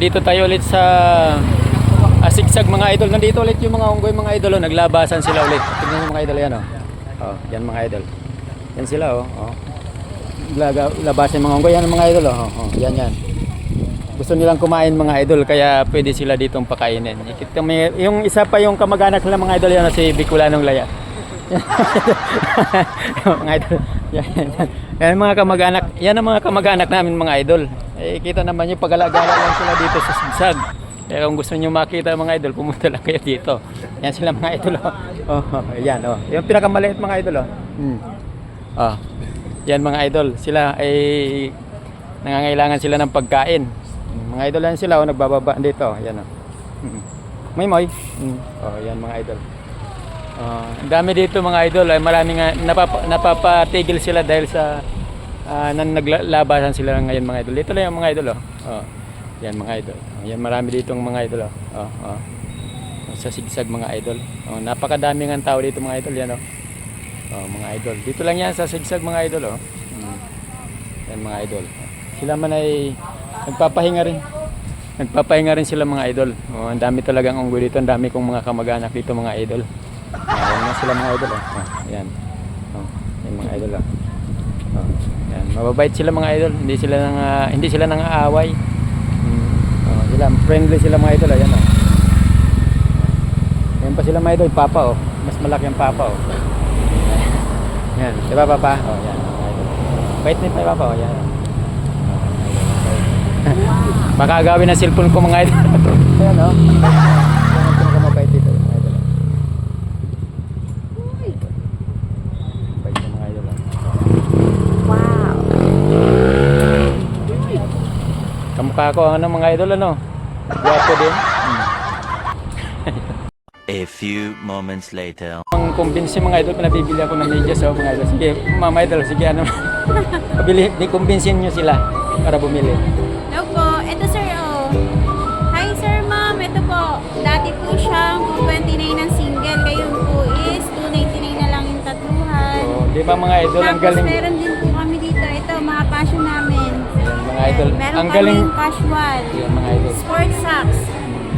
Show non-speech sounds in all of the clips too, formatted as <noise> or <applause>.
Dito tayo ulit sa Asigsag mga idol. Nandito ulit yung mga unggoy mga idol. Oh. Naglabasan sila ulit. Tingnan mo mga idol yan oh. Oh, yan mga idol. Yan sila oh. oh. Laga, labasan yung mga unggoy. Yan mga idol oh. oh. Yan yan. Gusto nilang kumain mga idol kaya pwede sila ditong pakainin. Yung isa pa yung kamag-anak nila mga idol yan oh, si Bicolanong Laya. <laughs> mga idol. Yan, yan, mga kamag-anak. Yan ang mga kamag-anak namin mga idol. Eh, kita naman yung pag-alagala lang sila dito sa Sigsag. Kaya kung gusto niyo makita mga idol, pumunta lang kayo dito. Yan sila mga idol. Oh, oh, yan oh. Yung pinakamaliit mga idol oh. Hmm. Oh. Yan mga idol. Sila ay nangangailangan sila ng pagkain. Mga idol yan sila oh, nagbababa dito. Yan oh. Mm. Moy moy. Mm. Oh, yan mga idol. Ah, ang dami dito mga idol ay maraming nga napapa, napapatigil sila dahil sa uh, nan naglabasan sila ngayon mga idol. Dito lang yung mga idol oh. oh. Yan mga idol. Oh, yan marami dito mga idol oh. Oh, oh. Sa sigsag mga idol. Oh, napakadami ng tao dito mga idol yan oh. Oh, mga idol. Dito lang yan sa sigsag mga idol oh. Mm. Yan mga idol. Sila man ay nagpapahinga rin. Nagpapahinga rin sila mga idol. Oh, ang dami talagang unggoy dito. Ang dami kong mga kamag-anak dito mga idol. Ayan na sila mga idol. Oh. Ayan. Oh, yan mga idol. Oh. Oh, ayan. Mababait sila mga idol. Hindi sila nang ah, hindi sila nang aaway. Mm. Oh, sila friendly sila mga idol. Ayan oh. Ayan pa sila mga idol. Papa oh. Mas malaki ang papa oh. Yan. Di ba papa? Oh, yan. mga idol. Bait ni papa oh. Yan. <laughs> Baka gawin ng cellphone ko mga idol. <laughs> Ayan oh. Yan ang pinakamabait dito mga idol. Bait ng mga idol. oh. Wow. Kamukha ko ano mga idol ano. Gwapo din. Hmm. A few moments later. <laughs> Ang kumbinsi mga idol, pinabibili ako ng medyas oh, mga idol. Sige, mga idol, sige ano. Pabili, di kumbinsin nyo sila para bumili. Hello po. Ito sir, oh. Hi sir, ma'am. Ito po. Dati po siyang 229 ng single. Ngayon po is 299 na lang yung tatluhan. So, di ba mga idol, ang Tapos galing. meron din po mga idol, Meron ang galing. casual. Ayan, mga idol. Sports socks.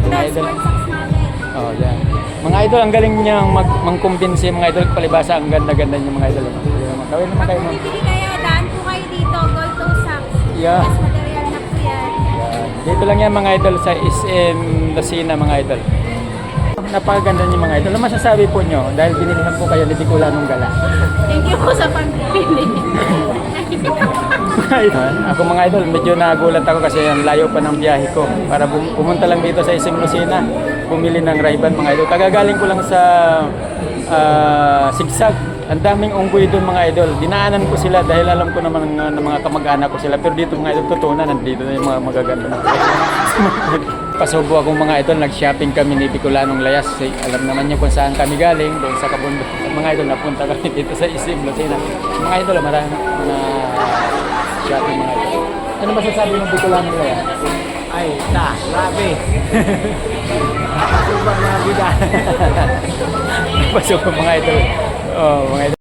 Mga idol. sports socks namin. Oh, yan. Mga idol, ang galing niyang mag mangkumbinsi mga idol palibasa ang ganda-ganda niya mga idol. Kawin naman Pag kayo. ma'am. bumibili kayo, daan po kayo dito. Gold toe socks. Yeah. Yes, material na po yan. Yan. Dito lang yan mga idol sa SM Lucena mga idol. Napakaganda niyo mga idol. Ano masasabi po nyo dahil binilihan po kayo ni Bicolanong Gala? Thank you po sa pagbili. <laughs> ako mga idol, medyo nagulat ako kasi ang layo pa ng biyahe ko para pumunta lang dito sa SM Lucena, bumili ng Ray-Ban mga idol. Kagagaling ko lang sa ah, Sigsag. Ang daming unggoy doon mga idol. Dinaanan ko sila dahil alam ko naman ng, ng mga kamag-anak ko sila. Pero dito mga idol, na, nandito na yung mga magaganda <laughs> Pasubo akong mga idol, nag-shopping kami ni Bicolanong Layas. Alam naman niyo kung saan kami galing, doon sa Kabundok. Mga idol, napunta kami <laughs> dito sa SM Lucena. Mga idol, marami na shopping mga idol. Ano masasabi ng Bicolanong Layas? Ay, ta, grabe. Sobrang grabe na. Pasok mga idol. Oh, mga idol.